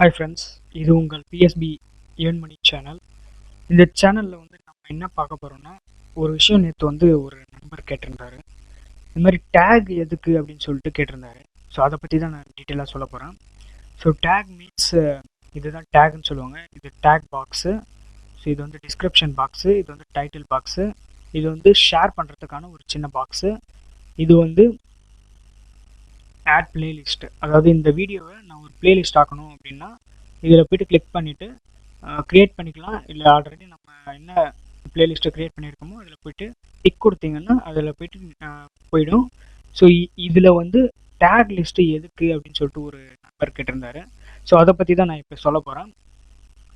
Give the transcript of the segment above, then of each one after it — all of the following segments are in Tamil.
ஹாய் ஃப்ரெண்ட்ஸ் இது உங்கள் பிஎஸ்பி ஏர்ன் மணி சேனல் இந்த சேனலில் வந்து நம்ம என்ன பார்க்க போகிறோம்னா ஒரு விஷயம் நேற்று வந்து ஒரு நண்பர் கேட்டிருந்தாரு. இந்த மாதிரி டேக் எதுக்கு அப்படின்னு சொல்லிட்டு கேட்டிருந்தாரு. ஸோ அதை பற்றி தான் நான் டீட்டெயிலாக சொல்ல போகிறேன் ஸோ டேக் மீன்ஸ் இதுதான் டேக்னு சொல்லுவாங்க. இது டேக் பாக்ஸு ஸோ இது வந்து டிஸ்கிரிப்ஷன் பாக்ஸு இது வந்து டைட்டில் பாக்ஸு இது வந்து ஷேர் பண்ணுறதுக்கான ஒரு சின்ன பாக்ஸு இது வந்து ஆட் பிளேலிஸ்ட் அதாவது இந்த வீடியோவை நான் ஒரு பிளேலிஸ்ட் ஆக்கணும் அப்படின்னா இதில் போயிட்டு கிளிக் பண்ணிவிட்டு க்ரியேட் பண்ணிக்கலாம். இல்லை ஆல்ரெடி நம்ம என்ன பிளேலிஸ்ட்டை க்ரியேட் பண்ணியிருக்கோமோ அதில் போயிட்டு டிக் கொடுத்தீங்கன்னா அதில் போயிட்டு போயிடும். ஸோ இதில் வந்து டேக் லிஸ்ட்டு எதுக்கு அப்படின்னு சொல்லிட்டு ஒரு நம்பர் கேட்டிருந்தாரு. ஸோ அதை பற்றி தான் நான் இப்போ சொல்ல போகிறேன்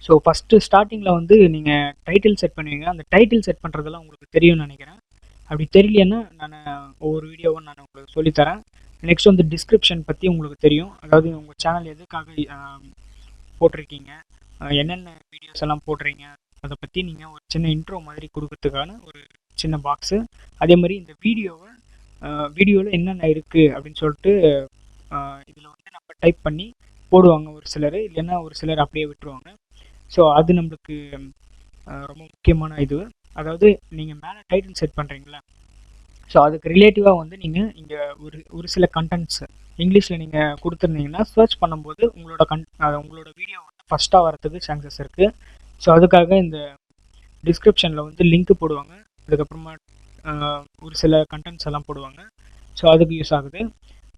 ஸோ ஃபஸ்ட்டு ஸ்டார்டிங்கில் வந்து நீங்கள் டைட்டில் செட் பண்ணுவீங்க. அந்த டைட்டில் செட் பண்ணுறதெல்லாம் உங்களுக்கு தெரியும்னு நினைக்கிறேன். அப்படி தெரியலன்னா நான் ஒவ்வொரு வீடியோவும் நான் உங்களுக்கு சொல்லித்தரேன். நெக்ஸ்ட் வந்து டிஸ்கிரிப்ஷன் பற்றி உங்களுக்கு தெரியும். அதாவது உங்கள் சேனல் எதுக்காக போட்டிருக்கீங்க? என்னென்ன வீடியோஸ் எல்லாம் போடுறீங்க அதை பற்றி நீங்கள் ஒரு சின்ன இன்ட்ரோ மாதிரி கொடுக்கறதுக்கான ஒரு சின்ன பாக்ஸு அதே மாதிரி இந்த வீடியோவை வீடியோவில் என்னென்ன இருக்குது அப்படின்னு சொல்லிட்டு இதில் வந்து நம்ம டைப் பண்ணி போடுவாங்க ஒரு சிலர். இல்லைன்னா ஒரு சிலர் அப்படியே விட்டுருவாங்க. ஸோ அது நம்மளுக்கு ரொம்ப முக்கியமான இது. அதாவது நீங்கள் மேலே டைட்டில் செட் பண்ணுறீங்களா ஸோ அதுக்கு ரிலேட்டிவாக வந்து நீங்கள் இங்கே ஒரு ஒரு சில கண்டென்ட்ஸ் இங்கிலீஷில் நீங்கள் கொடுத்துருந்தீங்கன்னா சர்ச் பண்ணும்போது உங்களோட கண் உங்களோட வீடியோ வந்து ஃபஸ்ட்டாக வரத்துக்கு சான்சஸ் இருக்குது ஸோ அதுக்காக இந்த டிஸ்கிரிப்ஷனில் வந்து லிங்க் போடுவாங்க. அதுக்கப்புறமா ஒரு சில கண்டென்ட்ஸ் எல்லாம் போடுவாங்க. ஸோ அதுக்கு யூஸ் ஆகுது.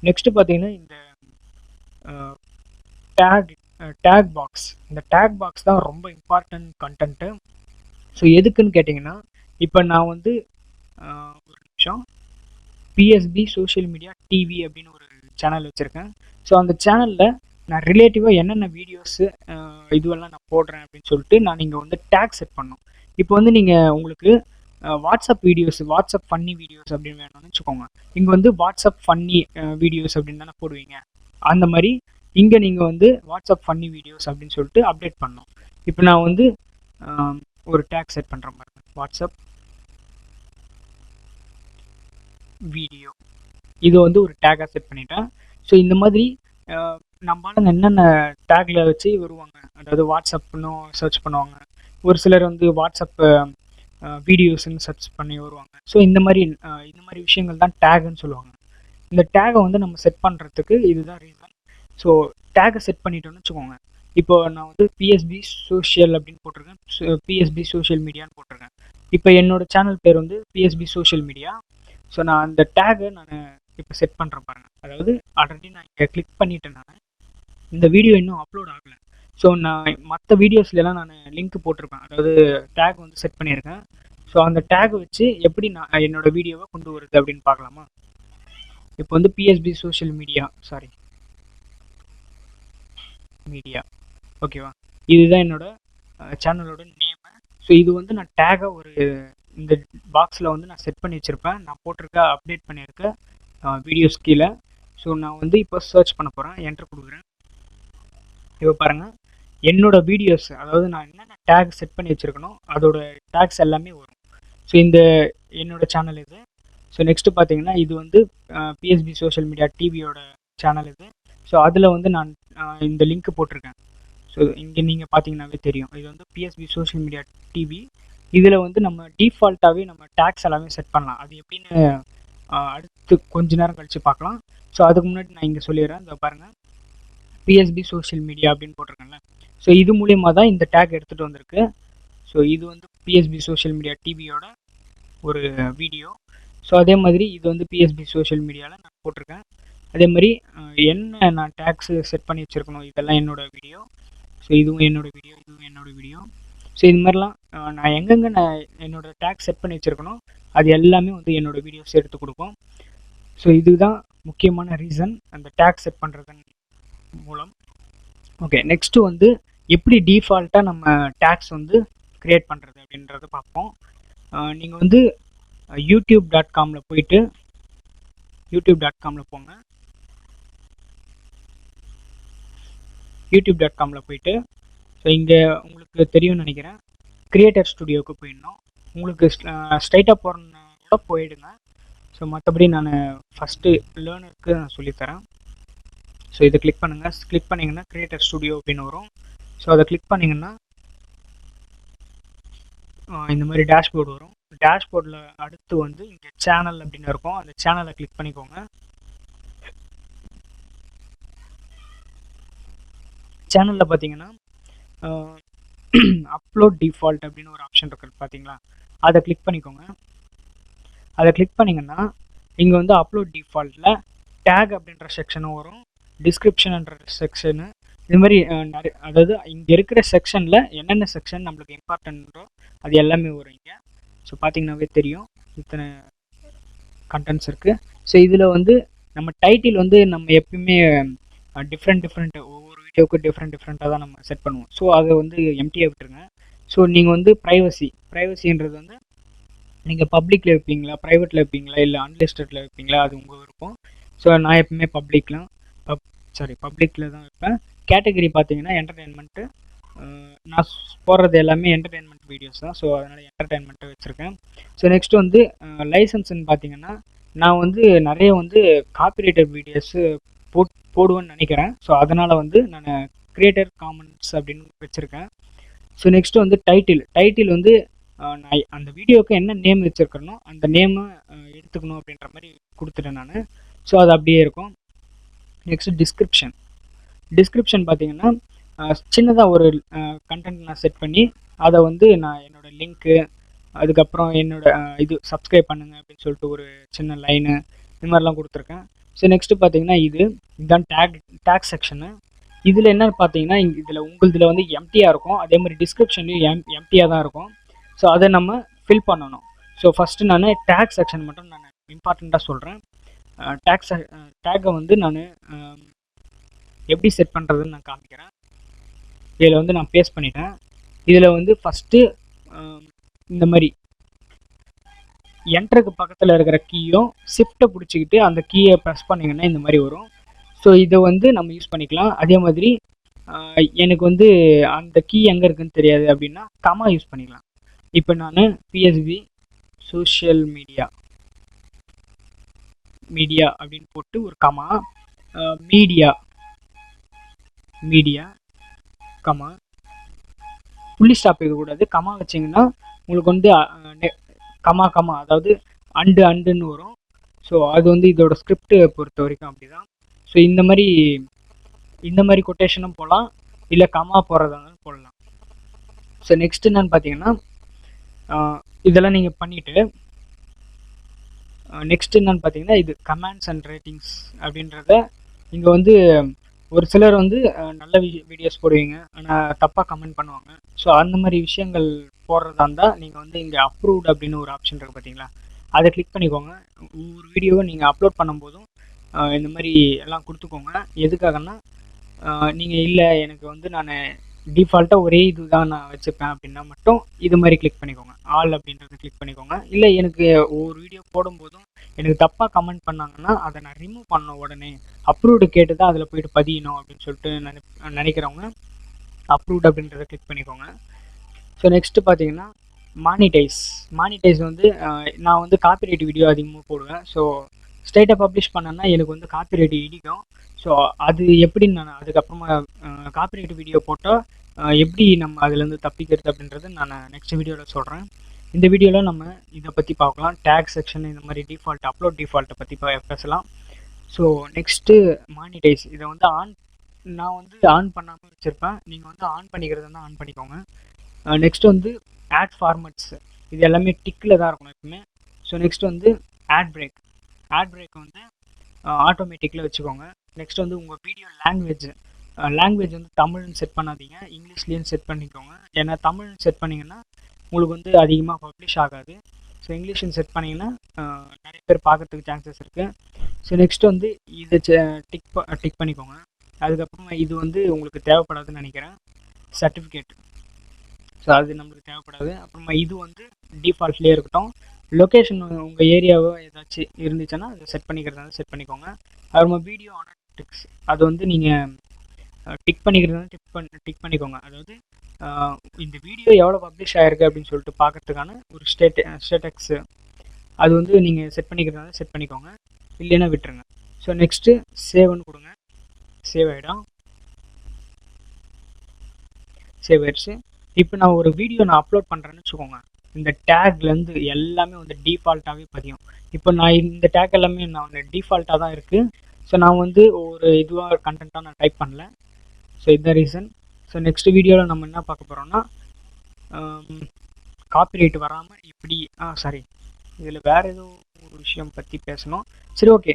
நெக்ஸ்ட்டு பார்த்தீங்கன்னா இந்த டேக் டேக் பாக்ஸ் இந்த டேக் பாக்ஸ் தான் ரொம்ப இம்பார்ட்டன்ட் கண்டென்ட்டு ஸோ எதுக்குன்னு கேட்டிங்கன்னா இப்போ நான் வந்து ஒரு நிமிஷம் பிஎஸ்பி சோஷியல் மீடியா டிவி அப்படின்னு ஒரு சேனல் வச்சுருக்கேன். ஸோ அந்த சேனலில் நான் ரிலேட்டிவாக என்னென்ன வீடியோஸு இதுவெல்லாம் நான் போடுறேன் அப்படின்னு சொல்லிட்டு நான் இங்கே வந்து டேக் செட் பண்ணோம். இப்போ வந்து நீங்கள் உங்களுக்கு WhatsApp videos WhatsApp funny videos அப்படின்னு வேணும்னு வச்சுக்கோங்க. இங்கே வந்து வாட்ஸ்அப் ஃபன்னி வீடியோஸ் அப்படின்னு தானே போடுவீங்க. அந்த மாதிரி இங்கே நீங்கள் வந்து வாட்ஸ்அப் ஃபன்னி வீடியோஸ் அப்படின்னு சொல்லிட்டு அப்டேட் பண்ணோம். இப்போ நான் வந்து ஒரு டேக் செட் பண்ணுற மாதிரி வாட்ஸ்அப் வீடியோ இது வந்து ஒரு டேக்காக செட் பண்ணிட்டேன் ஸோ இந்த மாதிரி நம்மளால என்னென்ன டேக்ல வச்சு வருவாங்க? அதாவது வாட்ஸ்அப்னு சர்ச் பண்ணுவாங்க. ஒரு சிலர் வந்து வாட்ஸ்அப் வீடியோஸ்ன்னு சர்ச் பண்ணி வருவாங்க. ஸோ இந்த மாதிரி இந்த மாதிரி விஷயங்கள் தான் டேக்னு சொல்லுவாங்க. இந்த டேகை வந்து நம்ம செட் பண்ணுறதுக்கு இதுதான் ரீசன் ஸோ டேகை செட் பண்ணிட்டோம்னு வச்சுக்கோங்க. இப்போ நான் வந்து பிஎஸ்பி சோஷியல் அப்படின்னு போட்டிருக்கேன். பிஎஸ்பி சோஷியல் மீடியான்னு போட்டிருக்கேன். இப்போ என்னோட சேனல் பேர் வந்து பிஎஸ்பி சோஷியல் மீடியா ஸோ நான் அந்த டேகை நான் இப்போ செட் பண்ணுறேன் பாருங்கள் அதாவது ஆல்ரெடி நான் இங்கே கிளிக் பண்ணிட்டேன் நான் இந்த வீடியோ இன்னும் அப்லோட் ஆகலை. ஸோ நான் மற்ற வீடியோஸ்லாம் நான் லிங்க் போட்டிருப்பேன். அதாவது டேக் வந்து செட் பண்ணியிருக்கேன். ஸோ அந்த டேக் வச்சு எப்படி நான் என்னோட வீடியோவை கொண்டு வருது அப்படின்னு பார்க்கலாமா? இப்போ வந்து BSP social media sorry media ஓகேவா இதுதான் என்னோட சேனலோட நேமு ஸோ இது வந்து நான் டேகாக ஒரு இந்த பாக்ஸில் வந்து நான் செட் பண்ணி வச்சுருப்பேன். நான் போட்டிருக்க அப்டேட் பண்ணியிருக்க வீடியோஸ் கீழே. ஸோ நான் வந்து இப்போ சர்ச் பண்ண போகிறேன் என்ட்ரு கொடுக்குறேன். இப்போ பாருங்கள் என்னோட வீடியோஸ் அதாவது நான் என்னென்ன டேக் செட் பண்ணி வச்சுருக்கணும் அதோட டேக்ஸ் எல்லாமே வரும். ஸோ இந்த என்னோட சேனல் இது. ஸோ நெக்ஸ்ட்டு பார்த்தீங்கன்னா இது வந்து பிஎஸ்பி சோஷியல் மீடியா டிவியோட சேனல் இது. ஸோ அதில் வந்து நான் இந்த லிங்க் போட்டிருக்கேன். ஸோ இங்கே நீங்கள் பார்த்தீங்கன்னாவே தெரியும். இது வந்து பிஎஸ்பி சோஷியல் மீடியா டிவி இதில் வந்து நம்ம டிஃபால்ட்டாகவே நம்ம டேக்ஸ் எல்லாமே செட் பண்ணலாம். அது எப்படின்னு அடுத்து கொஞ்ச நேரம் கழித்து பார்க்கலாம். ஸோ அதுக்கு முன்னாடி நான் இங்கே சொல்லிடுறேன். இந்த பாருங்கள் பிஎஸ்பி சோஷியல் மீடியா அப்படின்னு போட்டிருக்கேன்ல. ஸோ இது மூலியமாக தான் இந்த டேக் எடுத்துகிட்டு வந்திருக்கு. ஸோ இது வந்து பிஎஸ்பி சோஷியல் மீடியா டிவியோட ஒரு வீடியோ ஸோ அதே மாதிரி இது வந்து பிஎஸ்பி சோஷியல் மீடியாவில் நான் போட்டிருக்கேன். அதே மாதிரி என்ன நான் டேக்ஸ் செட் பண்ணி வச்சுருக்கணும்? இதெல்லாம் என்னோடய வீடியோ ஸோ இதுவும் என்னோட வீடியோ இதுவும் என்னோட வீடியோ ஸோ இது மாதிரிலாம் நான் எங்கெங்கே நான் என்னோட டேக்ஸ் செட் பண்ணி வச்சுருக்கணும் அது எல்லாமே வந்து என்னோடய வீடியோஸ் எடுத்து கொடுக்கும். ஸோ இதுதான் முக்கியமான ரீசன் அந்த டேக்ஸ் செட் பண்ணுறதன் மூலம். ஓகே நெக்ஸ்ட்டு வந்து எப்படி டிஃபால்ட்டாக நம்ம டேக்ஸ் வந்து க்ரியேட் பண்ணுறது அப்படின்றத பார்ப்போம். நீங்கள் வந்து யூடியூப் டாட் காமில் போயிட்டு யூடியூப் டாட் காமில் போங்க. யூடியூப் டாட் காமில் போயிட்டு ஸோ இங்கே உங்களுக்கு தெரியும்னு நினைக்கிறேன். கிரியேட்டர் ஸ்டுடியோவுக்கு போயிடணும். உங்களுக்கு ஸ்ட்ரைட்டாக போகிறோன்னா போயிடுங்க. ஸோ மற்றபடி நான் ஃபஸ்ட்டு லேர்னருக்கு நான் சொல்லித்தரேன் ஸோ இதை கிளிக் பண்ணுங்கள் கிளிக் பண்ணிங்கன்னா கிரியேட்டர் ஸ்டுடியோ அப்படின்னு வரும். ஸோ அதை கிளிக் பண்ணிங்கன்னா இந்த மாதிரி டேஷ்போர்டு வரும். டேஷ்போர்டில் அடுத்து வந்து இங்கே சேனல் அப்படின்னு இருக்கும். அந்த சேனலை கிளிக் பண்ணிக்கோங்க. சேனலில் பார்த்தீங்கன்னா அப்லோட் டிஃபால்ட் அப்படின்னு ஒரு ஆப்ஷன் இருக்குது பார்த்தீங்களா அதை கிளிக் பண்ணிக்கோங்க. அதை கிளிக் பண்ணிங்கன்னா இங்கே வந்து அப்லோட் டிஃபால்ட்டில் டேக் அப்படின்ற செக்ஷனும் வரும். டிஸ்கிரிப்ஷன்ன்ற செக்ஷனு இது மாதிரி நிறைய அதாவது இங்கே இருக்கிற செக்ஷனில் என்னென்ன செக்ஷன் நம்மளுக்கு இம்பார்ட்டன்ட்டோ அது எல்லாமே வரும் இங்கே. ஸோ பார்த்தீங்கன்னாவே தெரியும். இத்தனை கண்டென்ட்ஸ் இருக்குது ஸோ இதில் வந்து நம்ம டைட்டில் வந்து நம்ம எப்பயுமே டிஃப்ரெண்ட் டிஃப்ரெண்ட் ஒவ்வொரு டிஃப்ரெண்ட் டிஃப்ரெண்ட்டாக தான் நம்ம செட் பண்ணுவோம். ஸோ அதை வந்து எம்டியாக விட்டுருங்க. ஸோ நீங்கள் வந்து ப்ரைவசி ப்ரைவசின்றது வந்து நீங்கள் பப்ளிக்கில் வைப்பீங்களா ப்ரைவேட்டில் வைப்பீங்களா இல்லை அன்லிஸ்டடில் வைப்பீங்களா அது உங்கள் இருக்கும் ஸோ நான் எப்பவுமே பப்ளிக்லாம் பப் சாரி பப்ளிக்கில் தான் வைப்பேன். கேட்டகரி பார்த்தீங்கன்னா என்டர்டெயின்மெண்ட்டு நான் போடுறது எல்லாமே என்டர்டெயின்மெண்ட் வீடியோஸ் தான். ஸோ அதனால் என்டர்டெயின்மெண்ட்டை வச்சுருக்கேன். ஸோ நெக்ஸ்ட் வந்து லைசன்ஸ்ன்னு பார்த்தீங்கன்னா நான் வந்து நிறைய வந்து காப்பிரைட்டட் வீடியோஸு போட் போடுவேன்னு நினைக்கிறேன். ஸோ அதனால் வந்து நான் கிரியேட்டர் காமன்ஸ் அப்படின்னு வச்சுருக்கேன். ஸோ நெக்ஸ்ட்டு வந்து டைட்டில் டைட்டில் வந்து நான் அந்த வீடியோவுக்கு என்ன நேம் வச்சுருக்கனோ அந்த நேமை எடுத்துக்கணும் அப்படின்ற மாதிரி கொடுத்துட்டேன் நான். ஸோ அது அப்படியே இருக்கும். நெக்ஸ்ட் டிஸ்கிரிப்ஷன் டிஸ்கிரிப்ஷன் பார்த்தீங்கன்னா சின்னதாக ஒரு கண்டென்ட் நான் செட் பண்ணி அதை வந்து நான் என்னோடய லிங்க்கு அதுக்கப்புறம் என்னோட இது சப்ஸ்கிரைப் பண்ணுங்க அப்படின்னு சொல்லிட்டு ஒரு சின்ன லைனு இது மாதிரிலாம் கொடுத்துருக்கேன். ஸோ நெக்ஸ்ட்டு பார்த்தீங்கன்னா இது. இதுதான் டேக் டேக் செக்ஷனு இதில் என்ன பார்த்தீங்கன்னா இதில் உங்களுதில் வந்து எம்டியாக இருக்கும். அதே மாதிரி டிஸ்கிரிப்ஷன்லையும் எம் எம்டியாக தான் இருக்கும். ஸோ அதை நம்ம ஃபில் பண்ணணும். ஸோ ஃபஸ்ட்டு நான் டேக் செக்ஷன் மட்டும் நான் இம்பார்ட்டண்ட்டாக சொல்கிறேன் டேக்ஸ் டேக்கை வந்து நான் எப்படி செட் பண்ணுறதுன்னு நான் காமிக்கிறேன். இதில் வந்து நான் பேஸ் பண்ணிட்டேன். இதில் வந்து ஃபஸ்ட்டு இந்த மாதிரி என்ட்ருக்கு பக்கத்தில் இருக்கிற கீயும் ஷிஃப்ட்டை பிடிச்சிக்கிட்டு அந்த கீயை ப்ரெஸ் பண்ணிங்கன்னா இந்த மாதிரி வரும். ஸோ இதை வந்து நம்ம யூஸ் பண்ணிக்கலாம். அதே மாதிரி எனக்கு வந்து அந்த கீ எங்கே இருக்குன்னு தெரியாது அப்படின்னா கமா யூஸ் பண்ணிக்கலாம். இப்போ நான் பிஎஸ்பி சோஷியல் மீடியா மீடியா அப்படின்னு போட்டு ஒரு கமா மீடியா மீடியா கமா புள்ளி ஸ்டாப் இருக்கக்கூடாது கமா வச்சிங்கன்னா உங்களுக்கு வந்து கமா கமா அதாவது அண்டு அண்டுன்னு வரும். ஸோ அது வந்து இதோட ஸ்கிரிப்ட் பொறுத்த வரைக்கும் அப்படி தான் ஸோ இந்த மாதிரி இந்த மாதிரி கொட்டேஷனும் போகலாம் இல்லை கமா போடுறதா இருந்தாலும் போடலாம். ஸோ நெக்ஸ்ட் என்னன்னு பார்த்தீங்கன்னா இதெல்லாம் நீங்கள் பண்ணிவிட்டு நெக்ஸ்ட் என்னன்னு பார்த்தீங்கன்னா இது கமெண்ட்ஸ் அண்ட் ரேட்டிங்ஸ் அப்படின்றத இங்கே வந்து ஒரு சிலர் வந்து நல்ல வீடியோஸ் போடுவீங்க. ஆனால் தப்பாக கமெண்ட் பண்ணுவாங்க. ஸோ அந்த மாதிரி விஷயங்கள் போடுறதா இருந்தால் நீங்கள் வந்து இங்கே அப்ரூவ்ட் அப்படின்னு ஒரு ஆப்ஷன் இருக்குது பார்த்தீங்களா அதை கிளிக் பண்ணிக்கோங்க. ஒவ்வொரு வீடியோவை நீங்கள் அப்லோட் பண்ணும்போதும் இந்த மாதிரி எல்லாம் கொடுத்துக்கோங்க. எதுக்காகன்னா நீங்கள் இல்லை எனக்கு வந்து நான் டிஃபால்ட்டாக ஒரே இது தான் நான் வச்சுப்பேன் அப்படின்னா மட்டும் இது மாதிரி கிளிக் பண்ணிக்கோங்க. ஆல் அப்படின்றத கிளிக் பண்ணிக்கோங்க. இல்லை எனக்கு ஒவ்வொரு வீடியோ போடும்போதும் எனக்கு தப்பாக கமெண்ட் பண்ணாங்கன்னா அதை நான் ரிமூவ் பண்ண உடனே அப்ரூவ்டு கேட்டு தான் அதில் போயிட்டு பதியணும் அப்படின்னு சொல்லிட்டு நினை நினைக்கிறவங்க அப்ரூவ்ட் அப்படின்றத கிளிக் பண்ணிக்கோங்க. ஸோ நெக்ஸ்ட்டு பார்த்தீங்கன்னா மானிடைஸ் மானிடைஸ் வந்து நான் வந்து காப்பிரைட் வீடியோ அதிகமாக போடுவேன். ஸோ ஸ்டேட்டை பப்ளிஷ் பண்ணேன்னா எனக்கு வந்து காப்பிரைட் இடிக்கும் ஸோ அது எப்படின்னு நான் அதுக்கப்புறமா காப்பிரைட் வீடியோ போட்டால் எப்படி நம்ம அதுலேருந்து தப்பிக்கிறது அப்படின்றது நான் நெக்ஸ்ட் வீடியோவில் சொல்கிறேன் இந்த வீடியோவில் நம்ம இதை பற்றி பார்க்கலாம். டேக் செக்ஷன் இந்த மாதிரி டிஃபால்ட் அப்லோட் டிஃபால்ட்டை பற்றி பேசலாம். ஸோ நெக்ஸ்ட்டு மானிடைஸ் இதை வந்து ஆன் நான் வந்து ஆன் பண்ணாமல் வச்சுருப்பேன். நீங்கள் வந்து ஆன் பண்ணிக்கிறது தான் ஆன் பண்ணிக்கோங்க. நெக்ஸ்ட் வந்து ஆட் ஃபார்மட்ஸ் இது எல்லாமே டிக்கில் தான் இருக்கணும் எப்பவுமே. ஸோ நெக்ஸ்ட் வந்து ஆட் பிரேக் ஆட் பிரேக் வந்து ஆட்டோமேட்டிக்கில் வச்சுக்கோங்க. நெக்ஸ்ட் வந்து உங்கள் வீடியோ லாங்குவேஜ் லாங்குவேஜ் வந்து தமிழ்னு செட் பண்ணாதீங்க இங்கிலீஷ்லேயும் செட் பண்ணிக்கோங்க. ஏன்னா தமிழ்னு செட் பண்ணிங்கன்னா உங்களுக்கு வந்து அதிகமாக பப்ளிஷ் ஆகாது. ஸோ இங்கிலீஷ்னு செட் பண்ணிங்கன்னா நிறைய பேர் பார்க்கறதுக்கு சான்சஸ் இருக்குது ஸோ நெக்ஸ்ட் வந்து இதை டிக் டிக் பண்ணிக்கோங்க. அதுக்கப்புறமா இது வந்து உங்களுக்கு தேவைப்படாதுன்னு நினைக்கிறேன். சர்டிஃபிகேட் ஸோ அது நம்மளுக்கு தேவைப்படாது. அப்புறமா இது வந்து டிஃபால்ட்லேயே இருக்கட்டும். லொக்கேஷன் உங்கள் ஏரியாவோ ஏதாச்சும் இருந்துச்சுன்னா அதை செட் பண்ணிக்கிறதா செட் பண்ணிக்கோங்க. அப்புறமா வீடியோ அனாலிட்டிக்ஸ் அது வந்து நீங்கள் டிக் பண்ணிக்கிறதா டிக் பண்ண டிக் பண்ணிக்கோங்க. அதாவது இந்த வீடியோ எவ்வளோ பப்ளிஷ் ஆகிருக்கு அப்படின்னு சொல்லிட்டு பார்க்கறதுக்கான ஒரு ஸ்டேட் ஸ்டேட்டக்ஸு அது வந்து நீங்கள் செட் பண்ணிக்கிறதா செட் பண்ணிக்கோங்க. இல்லைன்னா விட்டுருங்க. ஸோ நெக்ஸ்ட்டு சேவ்னு கொடுங்க. சேவ் ஆகிடும் சேவ் ஆயிடுச்சு. இப்போ நான் ஒரு வீடியோ நான் அப்லோட் பண்ணுறேன்னு வச்சுக்கோங்க. இந்த டேக்லேருந்து எல்லாமே வந்து டிஃபால்ட்டாகவே பதியும். இப்போ நான் இந்த டேக் எல்லாமே நான் வந்து டிஃபால்ட்டாக தான் இருக்குது ஸோ நான் வந்து ஒரு இதுவாக கண்டென்ட்டாக நான் டைப் பண்ணல. ஸோ இதுதான் ரீசன் ஸோ நெக்ஸ்ட் வீடியோவில் நம்ம என்ன பார்க்க போகிறோம்னா காப்பிரைட் um, வராமல் இப்படி ஆ சாரி இதில் வேறு ஏதோ ஒரு விஷயம் பற்றி பேசணும். சரி ஓகே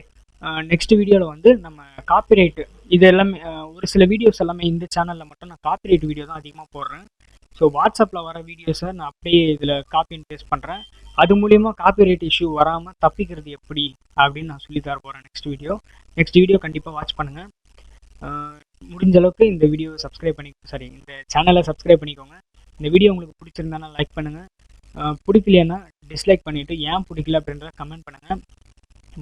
நெக்ஸ்ட் வீடியோவில் வந்து நம்ம காப்பிரைட்டு இது எல்லாமே ஒரு சில வீடியோஸ் எல்லாமே இந்த சேனலில் மட்டும் நான் காப்பிரைட் வீடியோ தான் அதிகமாக போடுறேன். ஸோ வாட்ஸ்அப்பில் வர வீடியோஸை நான் அப்படியே இதில் காப்பி அண்ட் பேஸ்ட் பண்ணுறேன் அது மூலியமாக காப்பிரைட் இஷ்யூ வராமல் தப்பிக்கிறது எப்படி அப்படின்னு நான் சொல்லி தர போகிறேன் நெக்ஸ்ட் வீடியோ நெக்ஸ்ட் வீடியோ கண்டிப்பாக வாட்ச் பண்ணுங்கள் முடிஞ்ச அளவுக்கு இந்த வீடியோ சப்ஸ்கிரைப் பண்ணி சாரி இந்த சேனலை சப்ஸ்கிரைப் பண்ணிக்கோங்க. இந்த வீடியோ உங்களுக்கு பிடிச்சிருந்தானா லைக் பண்ணுங்கள் பிடிக்கலையானா டிஸ்லைக் பண்ணிவிட்டு ஏன் பிடிக்கல அப்படின்றத கமெண்ட் பண்ணுங்கள்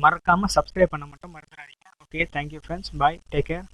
மறக்காமல் சப்ஸ்கிரைப் பண்ண மட்டும் மறந்துடாதீங்க. Okay thank you friends bye take care